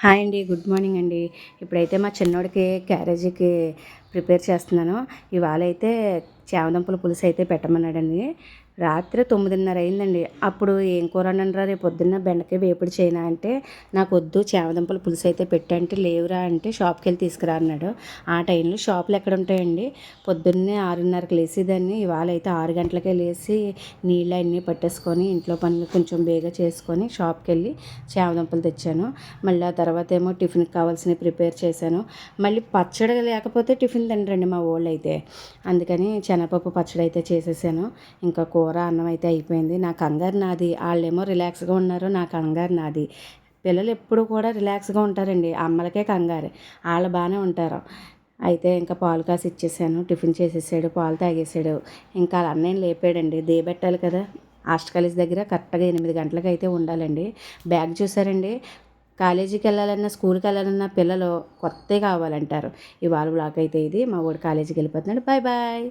Hi అండి good morning అండి. ఇప్పుడైతే మా చిన్నోడికి క్యారేజీకి ప్రిపేర్ చేస్తున్నాను. ఇవాళ అయితే చామదుంపల పులుసు అయితే పెట్టమన్నాడండి. రాత్రి తొమ్మిదిన్నర అయిందండి. అప్పుడు ఏం కూర అనరా రేపు పొద్దున్న బెండకాయ వేపుడు చేయనా అంటే నాకు వద్దు చేమదంపల పులుసు అయితే పెట్టంటే లేవురా అంటే షాప్కి వెళ్ళి తీసుకురా అన్నాడు. ఆ టైంలో షాపులు ఎక్కడ ఉంటాయండి పొద్దున్నే ఆరున్నరకు లేసేదాన్ని ఇవాళ అయితే ఆరు గంటలకే లేచి నీళ్ళు అన్నీ పట్టేసుకొని ఇంట్లో పనులు కొంచెం బేగా చేసుకొని షాప్కి వెళ్ళి చేమదంపలు తెచ్చాను. మళ్ళీ ఆ తర్వాత ఏమో టిఫిన్కి కావాల్సినవి ప్రిపేర్ చేశాను. మళ్ళీ పచ్చడి లేకపోతే టిఫిన్ తినరండి మా వాళ్ళు అయితే అందుకని శనగపప్పు పచ్చడి అయితే చేసేసాను. ఇంకా కూర కూర అన్నం అయితే అయిపోయింది. నా కంగారు నాది. వాళ్ళేమో రిలాక్స్గా ఉన్నారు. నా కంగారు నాది. పిల్లలు ఎప్పుడు కూడా రిలాక్స్గా ఉంటారండి. అమ్మలకే కంగారు. వాళ్ళు బాగానే ఉంటారు. అయితే ఇంకా పాలు కాసి ఇచ్చేసాను. టిఫిన్ చేసేసాడు. పాలు తాగేసాడు. ఇంకా అన్నయ్య లేపాడండి. దేబెట్టాలి కదా. హాస్టల్ కాలేజ్ దగ్గర కరెక్ట్గా ఎనిమిది గంటలకు అయితే ఉండాలండి. బ్యాగ్ చూసారండి? కాలేజీకి వెళ్ళాలన్నా స్కూల్కి వెళ్ళాలన్నా పిల్లలు కొత్తవి కావాలంటారు. ఇవాళ బ్లాక్ అయితే ఇది. మా వాడు కాలేజీకి వెళ్ళిపోతున్నాడు బాయ్ బాయ్.